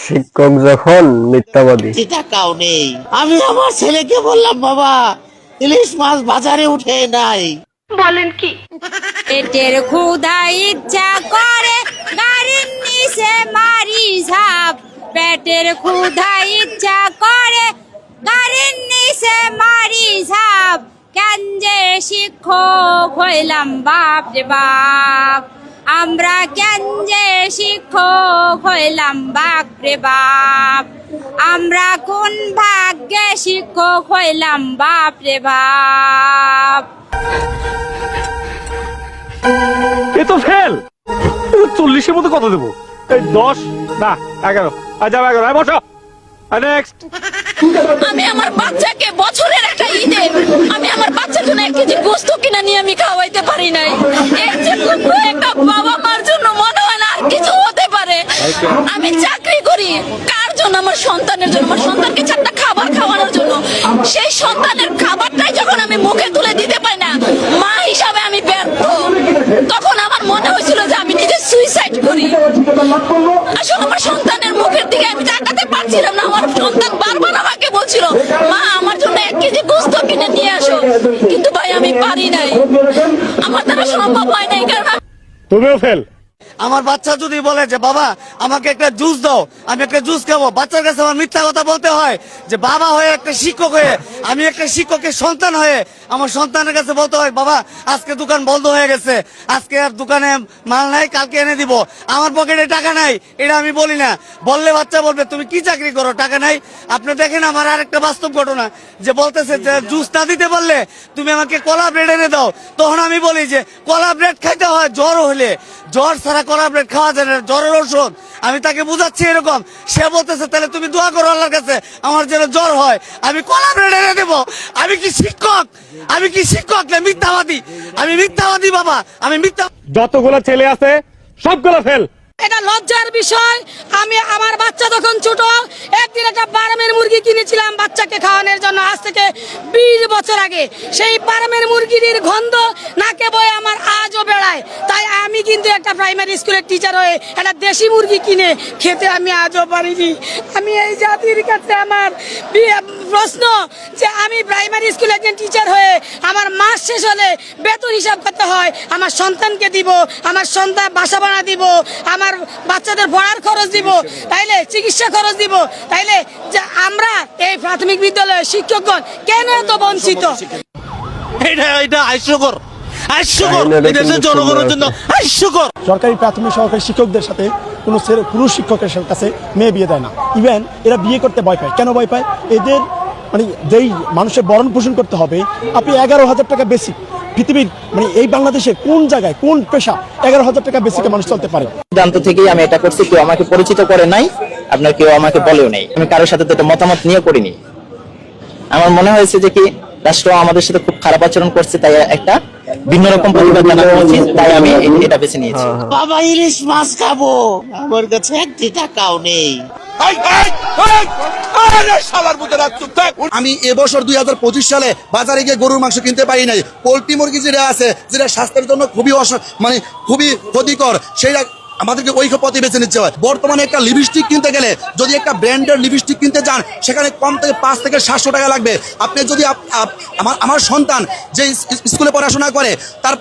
শিক্ষক যখন মিথ্যাবাদী। টাকাও নেই। আমি আমার ছেলেকে বললাম বাবা ইলিশ মাছ বাজারে উঠে নাই। বলেন কি? পেটের ক্ষুধা ইচ্ছা করে গাড়ির নিচে মারি ঝাপ। পেটের ক্ষুধা ইচ্ছা করে গাড়ির নিচে মারি ঝাপ। কেন যে শিক্ষক হইলাম বাপ রে বাপ। আমরা কেন যে শিক্ষক হইলাম বাপ রে বাপ। আমরা কোন ভাগ্যে শিক্ষক হইলাম বাপ রে বাপ? এ তো ফেল। চল্লিশের মধ্যে কত দেবো? এই দশ না এগারো। আর যাব এগারো বসো। নেক্সট আমি আমার বাচ্চাকে বছরের একটা ঈদে আমি আমার বাচ্চার জন্য এক কেজি গোস্ত কিনে নিয়ে আমি খাওয়াইতে পারি নাই এর যে দুঃখ একটা বাবা মার জন্য মনে হয় না আর কিছু হতে পারে আমি চাকরি করি কার জন্য আমার সন্তানের জন্য, আমার সন্তানকে চারটা খাবার খাওয়ানোর জন্য। সেই সন্তানের খাবারটাই যখন আমি মুখে তুলে দিতে পারি না, মা হিসাবে আমি ব্যর্থ। তখন আমার মনে হয়েছিল যে আমি নিজে সুইসাইড করি। আসলে আমার সন্তানের মুখের দিকে আমি তাকাতে পারছিলাম না। আমার সন্তান বারবার আমাকে বলছিল, মা, আমার জন্য এক কেজি গোস্ত কিনে নিয়ে আসো। কিন্তু ভাই, আমি পারি নাই। আমার দ্বারা সম্ভব হয় নাই, কারণ তুমিও ফেল আমার বাচ্চা যদি বলে যে, বাবা, আমাকে একটা জুস দাও, আমি একটা জুস খাব। বাচ্চার কাছে আমার মিথ্যা কথা বলতে হয় যে, বাবা হয়ে একটা শিক্ষক হয়ে, আমি একটা শিক্ষকের সন্তান হয়ে আমার সন্তানের কাছে বলতে হয়, বাবা, আজকে দোকান বন্ধ হয়ে গেছে, আজকে আর দোকানে মাল নাই, কালকে এনে দিব। আমার পকেটে টাকা নাই, এটা আমি বলি না। বললে বাচ্চা বলবে, তুমি কি চাকরি করো? টাকা নাই? আপনি দেখেন আমার আরেকটা বাস্তব ঘটনা, যে বলতেছে যে জুস না দিতে পারলে তুমি আমাকে কলা ব্রেড এনে দাও। তখন আমি বলি যে, কলা ব্রেড খাইতে হয়, জ্বর হলে। জ্বর ছাড়া কলা ব্রেড খাওয়া জ্বরের ওষুধ। আমি তাকে বুঝাচ্ছি এরকম। সে বলতেছে, তাহলে তুমি দোয়া করো আল্লাহর কাছে, আমার যেন জ্বর হয়। আমি কলা ব্রেড এনে দেবো। আমি কি শিক্ষক? আমি কি শিক্ষক না মিথ্যাবাদী? আমি মিথ্যাবাদী, বাবা। আমি মিথ্যা যতগুলো ছেলে আছে, সবগুলো ফেল এটা লজ্জার বিষয়। আমি আমার বাচ্চা তখন ছোট, একদিন একটা বারামের মুরগি কিনেছিলাম বাচ্চাকে খাওয়ানোর জন্য, আজ থেকে বিশ বছর আগে। সেই বারামের মুরগির গন্ধ নাকে বয়ে আমার আজও বেড়ায়। তাই আমি কিন্তু একটা প্রাইমারি স্কুলের টিচার হয়ে একটা দেশি মুরগি কিনে খেতে আমি আজও পারিনি। আমি এই জাতির কাছে আমার প্রশ্ন যে আমি প্রাইমারি স্কুলে একজন টিচার হয়ে আমার মাস শেষ হলে বেতন হিসাব করতে হয়, আমার সন্তানকে দিব, আমার সন্তান বাসা ভাড়া দিব, আমার বাচ্চাদের পড়ার খরচ দিব তাইলে চিকিৎসা খরচ দিব তাইলে যে আমরা এই প্রাথমিক বিদ্যালয়ের শিক্ষকগণ কেন এত বঞ্চিত? এটা এটা হাস্যকর। হাস্যকর। সরকারি প্রাথমিক সহকারী শিক্ষকদের সাথে কোনো ছেলে পুরুষ শিক্ষকের কাছে মেয়ে বিয়ে দেয় না। ইভেন এরা বিয়ে করতে ভয় পায়। কেন ভয় পায়? এদের মানে যেই মানুষের বরণ পোষণ করতে হবে আপনি এগারো হাজার টাকা বেশি পৃথিবীর মানে এই বাংলাদেশে কোন জায়গায়, কোন পেশা এগারো হাজার টাকা বেশি মানুষ চলতে পারে? সিদ্ধান্ত থেকেই আমি এটা করছি, কেউ আমাকে পরিচিত করে নাই, আপনার কেউ আমাকে বলেও নেই। আমি কারোর সাথে তো এটা মতামত নিয়ে করিনি। আমার মনে হয়েছে যে কি, রাষ্ট্র আমাদের সাথে খুব খারাপ আচরণ করছে, তাই একটা ভিন্ন রকম প্রতিবাদ জানানো উচিত তাই আমি এটা বেছে নিয়েছি। বাবা ইলিশ মাছ খাব। আমার কাছে একটি টাকাও নেই। আমি এবছর দুই হাজার পঁচিশ সালে বাজারে গিয়ে গরুর মাংস কিনতে পারি নাই। পোলট্রি মুরগি যেটা আছে যেটা স্বাস্থ্যের জন্য খুবই মানে খুবই ক্ষতিকর সেইটা আমাদেরকে ওই পথে বেছে নিচ্ছে হয়। বর্তমানে একটা লিপস্টিক কিনতে গেলে যদি একটা ব্র্যান্ডের লিপস্টিক কিনতে চান সেখানে কম থেকে পাঁচ থেকে সাতশো টাকা লাগবে। আপনি যদি আমার আমার সন্তান যে স্কুলে পড়াশোনা করে, তার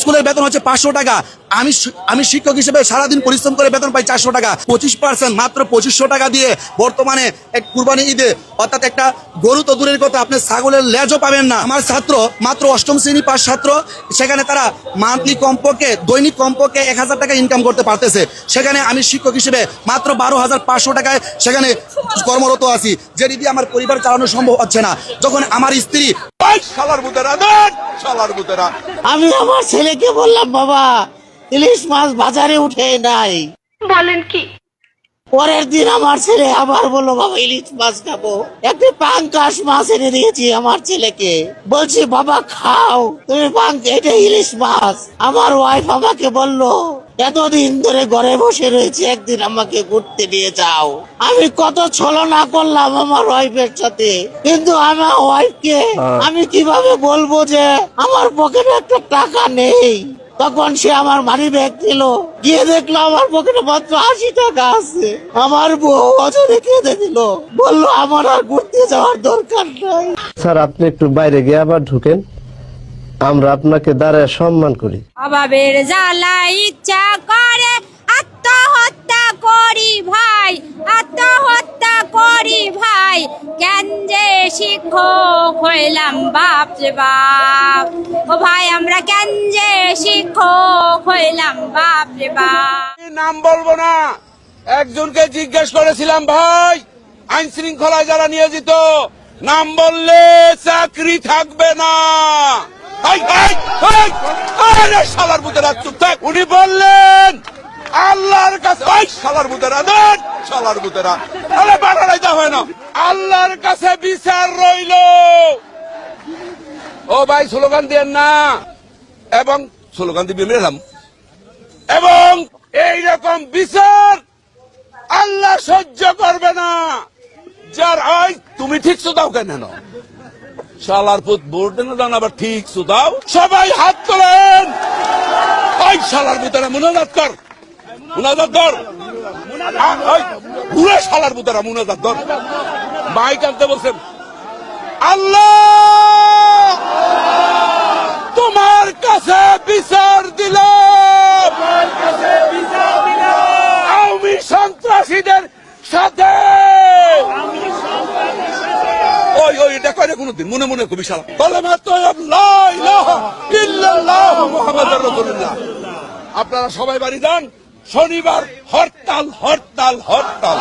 স্কুলের বেতন হচ্ছে পাঁচশো টাকা। আমি আমি শিক্ষক হিসেবে সারাদিন পরিশ্রম করে বেতন পাই চারশো টাকা। পঁচিশ পার্সেন্ট মাত্র পঁচিশশো টাকা দিয়ে বর্তমানে এক কুরবানি ঈদে অর্থাৎ একটা গরু তো দূরের কথা আপনি ছাগলের লেজও পাবেন না। আমার ছাত্র মাত্র অষ্টম শ্রেণি পাস ছাত্র সেখানে তারা মান্থলি কমপক্ষে দৈনিক কমপক্ষে এক হাজার টাকা ইনকাম করতে পারতেছে। সেখানে আমি শিক্ষক হিসেবে মাত্র বারো হাজার পাঁচশো টাকায় সেখানে কর্মরত আছি। যে রীতি আমার পরিবার চালানো সম্ভব হচ্ছে না। যখন আমার স্ত্রী আমি আমার ছেলেকে বললাম বাবা? ইলিশ মাছ বাজারে উঠে নাই। বলেন কি? পরের দিন আমার ছেলে আবার বলল বাবা ইলিশ মাছ খাব। একটি পাঙ্কাশ মাছ এনে দিয়েছি আমার ছেলেকে। বলছি বাবা খাও। তুমি পাঙ্ক এটা ইলিশ মাছ। আমার ওয়াইফ আমাকে বলল এতদিন ধরে ঘরে বসে রয়েছে একদিন আমাকে ঘুরতে নিয়ে যাও। আমি কত ছলনা করলাম আমার ওয়াইফের সাথে। কিন্তু আমার ওয়াইফকে আমি কীভাবে বলব যে আমার পকেটে একটা টাকা নেই। তখন সে আমার মানি ব্যাগ নিল গিয়ে দেখল আমার পকেটে মাত্র আশি টাকা আছে। আমার বউ অজরে কেঁদে দিল বলল আমার আর ঘুরতে যাওয়ার দরকার নাই। স্যার আপনি একটু বাইরে গিয়ে আবার ঢুকেন। আমরা আপনাকে দাঁড়ায় সম্মান করি। অভাবের জ্বালা ইচ্ছা করে আত্মহত্যা করি ভাই আত্মহত্যা করি ভাই। কেন যে শিক্ষক হইলাম বাপ যে বাপ? ও ভাই আমরা কেন যে শিক্ষক হইলাম বাপ রে বাপ? নাম বলব না? একজনকে জিজ্ঞেস করেছিলাম ভাই আইন শৃঙ্খলায় যারা নিয়োজিত নাম বললে চাকরি থাকবে না। শালার বুতেরা চুপ থাক। উনি বললেন আল্লাহর কাছে ওই শালার বুতেরা দেন শালার বুতেরা আরে বাড়াই দেওয়া হয় না। আল্লাহর কাছে বিচার রইল। ও ভাই স্লোগান দেন না। এবং স্লোগান দিবি মেলাম এবং এই রকম বিচার আল্লাহ সহ্য করবে না। যার হয় তুমি ঠিক দাও কেন? না শালার পুত দেন আবার ঠিক সুদাও সবাই হাত তোলেন। ওই শালার ভিতরে মুনাজাত কর। মুনাজাত কর। পুরো শালার ভিতরে মুনাজাত কর। মাইক আনতে বলছেন, আল্লাহ, তোমার কাছে বিচার দিলাম আওয়ামী সন্ত্রাসীদের সাথে ওই ওই এটা করে বলে মাত্র আপনারা সবাই বাড়ি যান। শনিবার হরতাল হরতাল হরতাল।